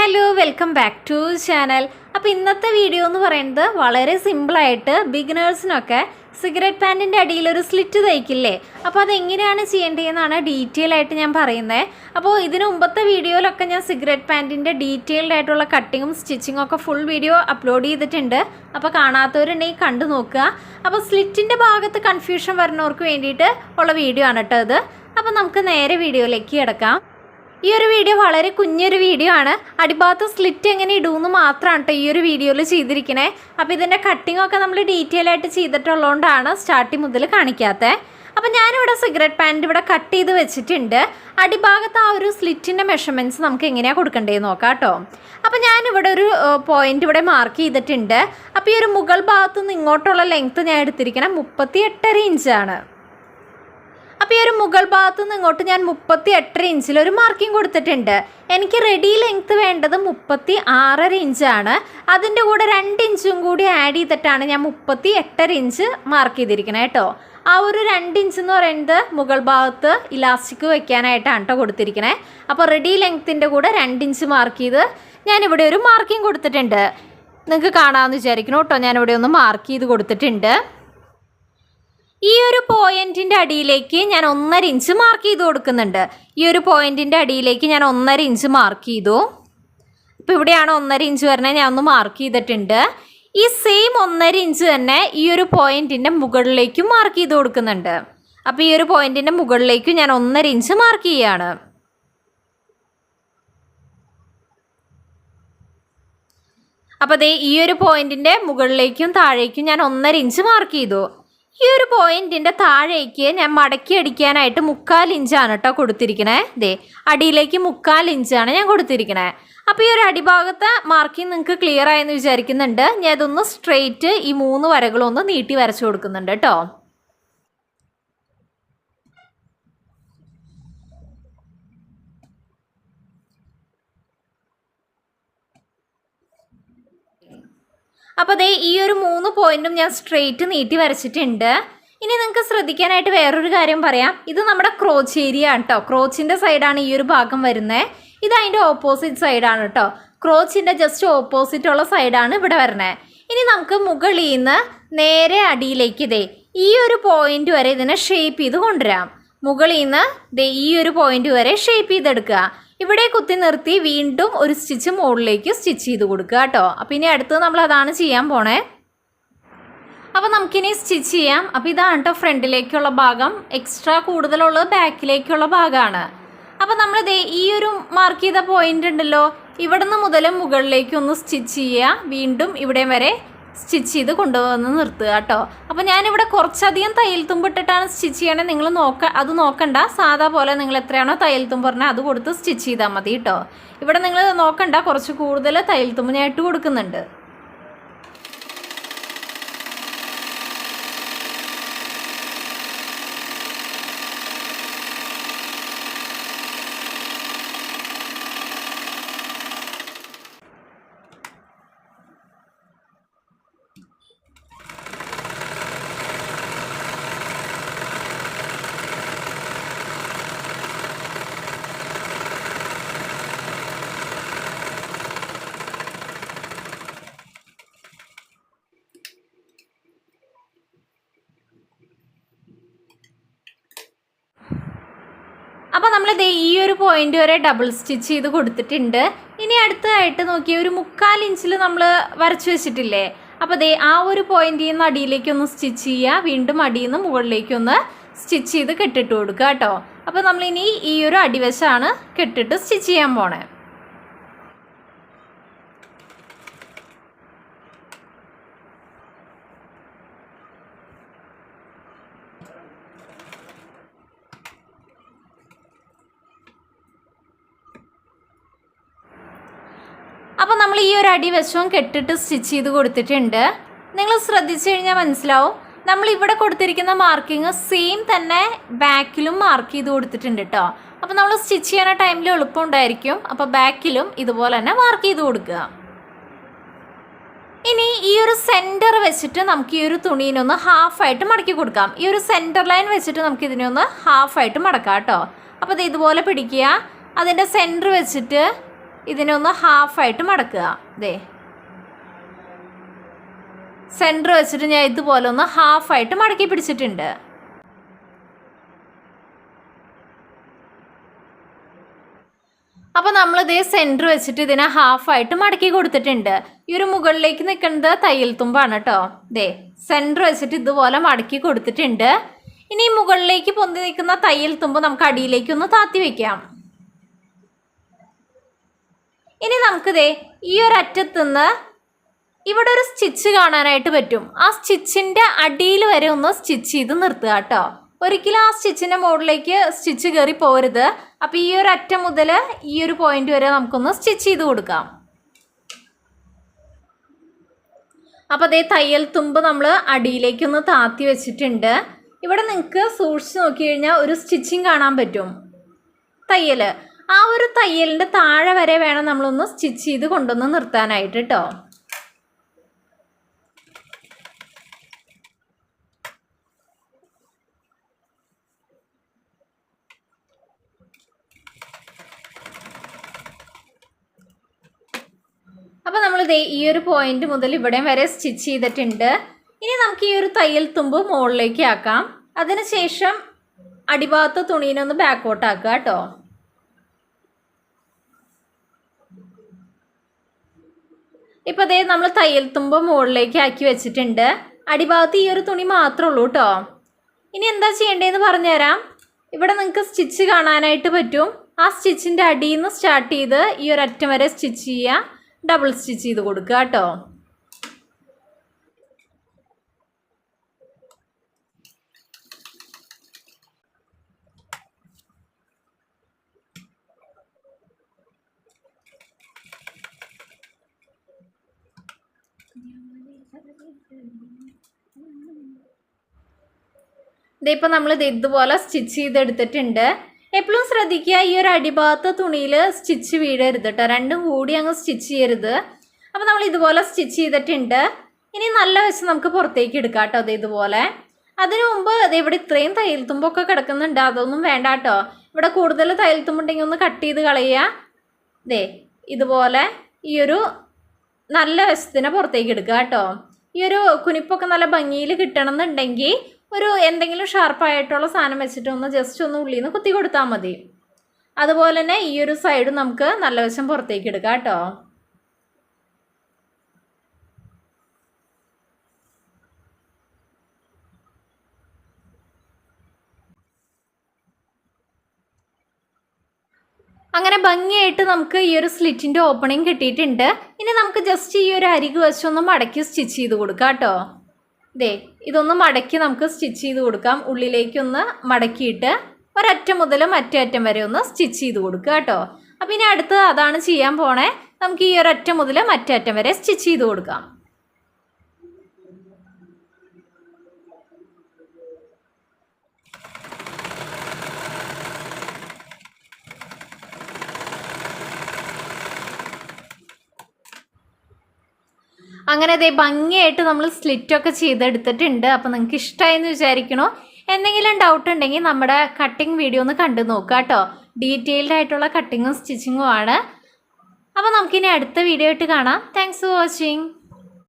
Hello welcome back to channel അപ്പോൾ ഇന്നത്തെ video എന്ന് പറയുന്നത് വളരെ സിമ്പിളായിട്ട് ബിഗിനേഴ്സിനൊക്കെ സിഗരറ്റ് പാന്റിന്റെ അടിയിൽ ഒരു സ്ലിറ്റ് തയ്ക്കില്ലേ? അപ്പോൾ അതെങ്ങനെയാണ് ചെയ്യേണ്ടതെന്നാണ് ഡീറ്റെയിൽ ആയിട്ട് ഞാൻ പറയുന്നത് അപ്പോൾ ഇതിന് മുമ്പത്തെ വീഡിയോയിലൊക്കെ ഞാൻ സിഗരറ്റ് പാന്റിന്റെ ഡീറ്റെയിൽഡ് ആയിട്ടുള്ള കട്ടിങ്ങും സ്റ്റിച്ചിങ്ങും ഒക്കെ ഫുൾ വീഡിയോ അപ്ലോഡ് ചെയ്തിട്ടുണ്ട്. അപ്പോൾ കാണാത്തവരുണ്ടെങ്കിൽ കണ്ടു നോക്കുക. അപ്പോൾ സ്ലിറ്റിന്റെ ഭാഗത്ത് കൺഫ്യൂഷൻ വരുന്നവർക്ക് വേണ്ടിയിട്ട് ഉള്ള വീഡിയോ ആണ് കേട്ടോ ഇത്. അപ്പോൾ നമുക്ക് നേരെ വീഡിയോയിലേക്ക് കിടക്കാം. ഈ ഒരു വീഡിയോ വളരെ കുഞ്ഞൊരു വീഡിയോ ആണ്. അടിഭാഗത്ത് സ്ലിറ്റ് എങ്ങനെ ഇടുമെന്ന് മാത്രമാണ് കേട്ടോ ഈ ഒരു വീഡിയോയിൽ ചെയ്തിരിക്കണേ അപ്പോൾ ഇതിന്റെ കട്ടിങ്ങൊക്കെ നമ്മൾ ഡീറ്റെയിൽ ആയിട്ട് ചെയ്തിട്ടുള്ളതുകൊണ്ടാണ് സ്റ്റാർട്ടിങ് മുതൽ കാണിക്കാത്തത് അപ്പോൾ ഞാനിവിടെ സിഗരറ്റ് പാന്റ് ഇവിടെ കട്ട് ചെയ്ത് വെച്ചിട്ടുണ്ട്. അടിഭാഗത്ത് ആ ഒരു സ്ലിറ്റിന്റെ മെഷർമെന്റ്സ് നമുക്ക് എങ്ങനെയാണ് കൊടുക്കേണ്ടതെന്ന് നോക്കാം കേട്ടോ അപ്പോൾ ഞാനിവിടെ ഒരു പോയിന്റ് ഇവിടെ മാർക്ക് ചെയ്തിട്ടുണ്ട്. അപ്പോൾ ഈ ഒരു മുകൾ ഭാഗത്ത് നിന്ന് ഇങ്ങോട്ടുള്ള ലെങ്ത്ത് ഞാൻ എടുത്തിരിക്കണം മുപ്പത്തി എട്ടര ഇഞ്ചാണ് അപ്പോൾ ഈ ഒരു മുകൾ ഭാഗത്തു നിന്ന് ഇങ്ങോട്ട് ഞാൻ മുപ്പത്തി എട്ടര ഇഞ്ചിൽ ഒരു മാർക്കിംഗ് കൊടുത്തിട്ടുണ്ട്. എനിക്ക് റെഡി ലെങ്ത് വേണ്ടത് മുപ്പത്തി ആറര ഇഞ്ചാണ് അതിന്റെ കൂടെ രണ്ട് ഇഞ്ചും കൂടി ആഡ് ചെയ്തിട്ടാണ് ഞാൻ മുപ്പത്തി എട്ടര ഇഞ്ച് മാർക്ക് ചെയ്തിരിക്കുന്നത് കേട്ടോ ആ ഒരു രണ്ട് ഇഞ്ച് എന്ന് പറയുന്നത് മുകൾ ഭാഗത്ത് ഇലാസ്റ്റിക് വെക്കാനായിട്ടാണ് കേട്ടോ കൊടുത്തിരിക്കണേ. അപ്പോൾ റെഡി ലെങ്ത്തിന്റെ കൂടെ രണ്ട് ഇഞ്ച് മാർക്ക് ചെയ്ത് ഞാനിവിടെ ഒരു മാർക്കിംഗ് കൊടുത്തിട്ടുണ്ട്. നിങ്ങൾക്ക് കാണാമെന്ന് വിചാരിക്കണം കേട്ടോ ഞാനിവിടെ ഒന്ന് മാർക്ക് ചെയ്ത് കൊടുത്തിട്ടുണ്ട്. ഒരു പോയിന്റിന്റെ അടിയിലേക്ക് ഞാൻ ഒന്നര ഇഞ്ച് മാർക്ക് ചെയ്ത് കൊടുക്കുന്നുണ്ട്. ഈ ഒരു പോയിന്റിന്റെ അടിയിലേക്ക് ഞാൻ ഒന്നര ഇഞ്ച് മാർക്ക് ചെയ്തു. അപ്പോൾ ഇവിടെയാണ് ഒന്നര ഇഞ്ച് വരണേ ഞാൻ ഒന്ന് മാർക്ക് ചെയ്തിട്ടുണ്ട്. ഈ സെയിം ഒന്നര ഇഞ്ച് തന്നെ ഈ ഒരു പോയിന്റിന്റെ മുകളിലേക്കും മാർക്ക് ചെയ്ത് കൊടുക്കുന്നുണ്ട്. അപ്പൊ ഈ ഒരു പോയിന്റിന്റെ മുകളിലേക്കും ഞാൻ ഒന്നര ഇഞ്ച് മാർക്ക് ചെയ്യുകയാണ് അപ്പൊ ദേ ഈ ഒരു പോയിന്റിന്റെ മുകളിലേക്കും താഴേക്കും ഞാൻ ഒന്നര ഇഞ്ച് മാർക്ക് ചെയ്തു. ഈ ഒരു പോയിന്റിന്റെ താഴേക്ക് ഞാൻ മടക്കി അടിക്കാനായിട്ട് മുക്കാൽ ഇഞ്ചാണ് കേട്ടോ കൊടുത്തിരിക്കണേ. ദേ അടിയിലേക്ക് മുക്കാൽ ഇഞ്ചാണ് ഞാൻ കൊടുത്തിരിക്കണേ. അപ്പോൾ ഈ ഒരു അടിഭാഗത്തെ മാർക്കിംഗ് നിങ്ങൾക്ക് ക്ലിയർ ആയെന്ന് വിചാരിക്കുന്നുണ്ട്. ഞാൻ ഇതൊന്ന് സ്ട്രെയിറ്റ് ഈ മൂന്ന് വരകളൊന്ന് നീട്ടി വരച്ചു കൊടുക്കുന്നുണ്ട് കേട്ടോ അപ്പോൾ അതേ ഈ ഒരു മൂന്ന് പോയിന്റും ഞാൻ സ്ട്രെയിറ്റ് നീട്ടി വരച്ചിട്ടുണ്ട്. ഇനി നിങ്ങൾക്ക് ശ്രദ്ധിക്കാനായിട്ട് വേറൊരു കാര്യം പറയാം. ഇത് നമ്മുടെ ക്രോച്ച് ഏരിയ ആണ് കേട്ടോ ക്രോച്ചിന്റെ സൈഡാണ് ഈ ഒരു ഭാഗം വരുന്നത് ഇത് അതിന്റെ ഓപ്പോസിറ്റ് സൈഡാണ് കേട്ടോ ക്രോച്ചിന്റെ ജസ്റ്റ് ഓപ്പോസിറ്റ് ഉള്ള സൈഡാണ് ഇവിടെ വരുന്നത് ഇനി നമുക്ക് മുകളിൽ നിന്ന് നേരെ അടിയിലേക്ക് ഇതേ ഈ ഒരു പോയിന്റ് വരെ ഇതിനെ ഷേപ്പ് ചെയ്ത് കൊണ്ടുവരാം. മുകളിൽ നിന്ന് ഈ ഒരു പോയിന്റ് വരെ ഷേപ്പ് ചെയ്തെടുക്കുക. ഇവിടെ കുത്തി നിർത്തി വീണ്ടും ഒരു സ്റ്റിച്ച് മുകളിലേക്ക് സ്റ്റിച്ച് ചെയ്ത് കൊടുക്കുക കേട്ടോ. അപ്പോൾ ഇനി അടുത്തത് നമ്മൾ അതാണ് ചെയ്യാൻ പോണേ. അപ്പോൾ നമുക്കിനി സ്റ്റിച്ച് ചെയ്യാം. അപ്പോൾ ഇതാണ് കേട്ടോ ഫ്രണ്ടിലേക്കുള്ള ഭാഗം. എക്സ്ട്രാ കൂടുതലുള്ളത് ബാക്കിലേക്കുള്ള ഭാഗമാണ്. അപ്പോൾ നമ്മൾ ദേ ഈ ഒരു മാർക്ക് ചെയ്ത പോയിന്റ് ഉണ്ടല്ലോ. ഇവിടുന്ന് മുതൽ മുകളിലേക്ക് ഒന്ന് സ്റ്റിച്ച് ചെയ്യുക. വീണ്ടും ഇവിടെ വരെ സ്റ്റിച്ച് ചെയ്ത് കൊണ്ടുവന്ന് നിർത്തുക കേട്ടോ. അപ്പോൾ ഞാനിവിടെ കുറച്ചധികം തയ്യൽ തുമ്പിട്ടിട്ടാണ് സ്റ്റിച്ച് ചെയ്യണേ. നിങ്ങൾ നോക്ക അത് നോക്കണ്ട. സാധാ പോലെ നിങ്ങൾ എത്രയാണോ തയ്യൽ തുമ്പ് പറഞ്ഞാൽ അത് കൊടുത്ത് സ്റ്റിച്ച് ചെയ്താൽ മതി കേട്ടോ. ഇവിടെ നിങ്ങൾ നോക്കണ്ട കുറച്ച് കൂടുതൽ തയ്യൽ തുമ്പ് ഞാൻ ഇട്ട് കൊടുക്കുന്നുണ്ട്. അപ്പോൾ നമ്മൾ ദേ ഈ ഒരു പോയിന്റ് വരെ ഡബിൾ സ്റ്റിച്ച് ചെയ്ത് കൊടുത്തിട്ടുണ്ട്. ഇനി അടുത്തതായിട്ട് നോക്കി ഒരു മുക്കാൽ ഇഞ്ചിൽ നമ്മൾ വരച്ചു വെച്ചിട്ടില്ലേ? അപ്പോൾ ദേ ആ ഒരു പോയിന്റിൽ നിന്ന് അടിയിലേക്ക് ഒന്ന് സ്റ്റിച്ച് ചെയ്യുക. വീണ്ടും അടിയിൽ നിന്ന് മുകളിലേക്ക് ഒന്ന് സ്റ്റിച്ച് ചെയ്ത് കെട്ടിട്ട് കൊടുക്കുക കേട്ടോ. അപ്പോൾ നമ്മളിനി ഈ ഒരു അടിവശമാണ് കെട്ടിട്ട് സ്റ്റിച്ച് ചെയ്യാൻ പോണേ. അപ്പോൾ നമ്മൾ ഈ ഒരു അടി അടിവശവും കെട്ടിട്ട് സ്റ്റിച്ച് ചെയ്ത് കൊടുത്തിട്ടുണ്ട്. നിങ്ങൾ ശ്രദ്ധിച്ചു കഴിഞ്ഞാൽ മനസ്സിലാവും. നമ്മൾ ഇവിടെ കൊടുത്തിരിക്കുന്ന മാർക്കിങ് സെയിം തന്നെ ബാക്കിലും മാർക്ക് ചെയ്ത് കൊടുത്തിട്ടുണ്ട് കേട്ടോ അപ്പോൾ നമ്മൾ സ്റ്റിച്ച് ചെയ്യുന്ന ടൈമിൽ എളുപ്പമുണ്ടായിരിക്കും അപ്പോൾ ബാക്കിലും ഇതുപോലെ തന്നെ മാർക്ക് ചെയ്ത് കൊടുക്കുക. ഇനി ഈ ഒരു സെന്റർ വെച്ചിട്ട് നമുക്ക് ഈ ഒരു തുണീനൊന്ന് ഹാഫായിട്ട് മടക്കി കൊടുക്കാം. ഈ ഒരു സെന്റർ ലൈൻ വെച്ചിട്ട് നമുക്ക് ഇതിനൊന്ന് ഹാഫായിട്ട് മടക്കാം കേട്ടോ അപ്പോൾ ഇത് ഇതുപോലെ പിടിക്കുക. അതിന്റെ സെന്റർ വെച്ചിട്ട് ഇതിനെ ഒന്ന് ഹാഫായിട്ട് മടക്കുക. ദേ. സെന്റർ വെച്ചിട്ട് ഞാൻ ഇതുപോലെ ഒന്ന് ഹാഫായിട്ട് മടക്കി പിടിച്ചിട്ടുണ്ട്. അപ്പോൾ നമ്മൾ ഇതേ സെന്റർ വെച്ചിട്ട് ഇതിനെ ഹാഫായിട്ട് മടക്കി കൊടുത്തിട്ടുണ്ട്. ഈ ഒരു മുകളിലേക്ക് നിൽക്കുന്നത് തയ്യൽ തുമ്പാണ് കേട്ടോ. ദേ സെന്റർ വെച്ചിട്ട് ഇതുപോലെ മടക്കി കൊടുത്തിട്ടുണ്ട്. ഇനി മുകളിലേക്ക് പൊന്തി നിൽക്കുന്ന തയ്യൽ തുമ്പ് നമുക്ക് അടിയിലേക്ക് ഒന്ന് താത്തി വെക്കാം. ഇനി നമുക്കിതേ ഈ ഒരു അറ്റത്തുനിന്ന് ഇവിടെ ഒരു സ്റ്റിച്ച് കാണാനായിട്ട് പറ്റും. ആ സ്റ്റിച്ചിന്റെ അടിയിൽ വരെ ഒന്ന് സ്റ്റിച്ച് ചെയ്ത് നിർത്തുക കേട്ടോ. ഒരിക്കലും ആ സ്റ്റിച്ചിന്റെ മുകളിലേക്ക് സ്റ്റിച്ച് കയറി പോരുത്. അപ്പോൾ ഈ ഒരു അറ്റം മുതൽ ഈ ഒരു പോയിന്റ് വരെ നമുക്കൊന്ന് സ്റ്റിച്ച് ചെയ്ത് കൊടുക്കാം. അപ്പോൾ അതേ തയ്യൽ തുമ്പ് നമ്മൾ അടിയിലേക്കൊന്ന് താത്തി വെച്ചിട്ടുണ്ട്. ഇവിടെ നിങ്ങൾക്ക് സൂക്ഷിച്ച് നോക്കി കഴിഞ്ഞാൽ ഒരു സ്റ്റിച്ചിങ് കാണാൻ പറ്റും. തയ്യൽ ആ ഒരു തയ്യലിന്റെ താഴെ വരെ വേണം നമ്മളൊന്ന് സ്റ്റിച്ച് ചെയ്ത് കൊണ്ടുവന്ന് നിർത്താനായിട്ട് കേട്ടോ അപ്പോൾ നമ്മൾ ദേ ഈ ഒരു പോയിന്റ് മുതൽ ഇവിടം വരെ സ്റ്റിച്ച് ചെയ്തിട്ടുണ്ട്. ഇനി നമുക്ക് ഈ ഒരു തയ്യൽ തുമ്പ് മുകളിലേക്ക് ആക്കാം. അതിനുശേഷം അടിഭാഗത്ത് തുണീനൊന്ന് ബാക്കോട്ടാക്കുക കേട്ടോ ഇപ്പോൾ അതേ നമ്മൾ തയ്യൽ തുമ്പ് മുകളിലേക്ക് ആക്കി വെച്ചിട്ടുണ്ട്. അടിഭാഗത്ത് ഈ ഒരു തുണി മാത്രമേ ഉള്ളൂ കേട്ടോ ഇനി എന്താ ചെയ്യേണ്ടതെന്ന് പറഞ്ഞുതരാം. ഇവിടെ നിങ്ങൾക്ക് സ്റ്റിച്ച് കാണാനായിട്ട് പറ്റും. ആ സ്റ്റിച്ചിന്റെ അടിയിൽ നിന്ന് സ്റ്റാർട്ട് ചെയ്ത് ഈ ഒരു അറ്റം വരെ സ്റ്റിച്ച് ചെയ്യുക. ഡബിൾ സ്റ്റിച്ച് ചെയ്ത് കൊടുക്കുക കേട്ടോ ഇതിപ്പോൾ നമ്മൾ ഇത് ഇതുപോലെ സ്റ്റിച്ച് ചെയ്തെടുത്തിട്ടുണ്ട്. എപ്പോഴും ശ്രദ്ധിക്കുക ഈ ഒരു അടിഭാഗത്ത് തുണിയിൽ സ്റ്റിച്ച് വീഴരുത് കേട്ടോ രണ്ടും കൂടി അങ്ങ് സ്റ്റിച്ച് ചെയ്യരുത്. അപ്പോൾ നമ്മൾ ഇതുപോലെ സ്റ്റിച്ച് ചെയ്തിട്ടുണ്ട്. ഇനി നല്ല വെച്ച് നമുക്ക് പുറത്തേക്ക് എടുക്കാം കേട്ടോ അത് ഇതുപോലെ. അതിനു മുമ്പ് ഇവിടെ ഇത്രയും തയ്യൽ തുമ്പൊക്കെ കിടക്കുന്നുണ്ട്. അതൊന്നും വേണ്ട കേട്ടോ ഇവിടെ കൂടുതൽ തയ്യൽ തുമ്പുണ്ടെങ്കിൽ ഒന്ന് കട്ട് ചെയ്ത് കളയുക. ദേ ഇതുപോലെ ഈ ഒരു നല്ല വശത്തിനെ പുറത്തേക്ക് എടുക്കുക കേട്ടോ ഈ ഒരു കുനിപ്പൊക്കെ നല്ല ഭംഗിയിൽ കിട്ടണം എന്നുണ്ടെങ്കിൽ ഒരു എന്തെങ്കിലും ഷാർപ്പായിട്ടുള്ള സാധനം വെച്ചിട്ട് ഒന്ന് ജസ്റ്റ് ഒന്ന് ഉള്ളിൽ നിന്ന് കുത്തി കൊടുത്താൽ മതി. അതുപോലെ തന്നെ ഈ ഒരു സൈഡ് നമുക്ക് നല്ല വശം പുറത്തേക്ക് എടുക്കാം കേട്ടോ അങ്ങനെ ഭംഗിയായിട്ട് നമുക്ക് ഈ ഒരു സ്ലിറ്റിന്റെ ഓപ്പണിങ് കിട്ടിയിട്ടുണ്ട്. ഇനി നമുക്ക് ജസ്റ്റ് ഈ ഒരു അരികു വശമൊന്ന് മടക്കി സ്റ്റിച്ച് ചെയ്ത് കൊടുക്കാം കേട്ടോ. ദേ ഇതൊന്ന് മടക്കി നമുക്ക് സ്റ്റിച്ച് ചെയ്ത് കൊടുക്കാം. ഉള്ളിലേക്കൊന്ന് മടക്കിയിട്ട് ഒരറ്റം മുതൽ മറ്റേ അറ്റം വരെ ഒന്ന് സ്റ്റിച്ച് ചെയ്ത് കൊടുക്കുക കേട്ടോ. അപ്പോൾ ഇനി അടുത്ത് അതാണ് ചെയ്യാൻ പോണേ. നമുക്ക് ഈ അറ്റം മുതൽ മറ്റേ അറ്റം വരെ സ്റ്റിച്ച് ചെയ്ത് കൊടുക്കാം. അങ്ങനെ അതേ ഭംഗിയായിട്ട് നമ്മൾ സ്ലിറ്റൊക്കെ ചെയ്തെടുത്തിട്ടുണ്ട്. അപ്പോൾ നിങ്ങൾക്ക് ഇഷ്ടമായെന്ന് വിചാരിക്കണോ? എന്തെങ്കിലും ഡൗട്ട് ഉണ്ടെങ്കിൽ നമ്മുടെ കട്ടിങ് വീഡിയോ ഒന്ന് കണ്ടു നോക്കുക കേട്ടോ. ഡീറ്റെയിൽഡ് ആയിട്ടുള്ള കട്ടിങ്ങും സ്റ്റിച്ചിങ്ങും ആണ്. അപ്പോൾ നമുക്കിനി അടുത്ത വീഡിയോ ആയിട്ട് കാണാം. Thanks for watching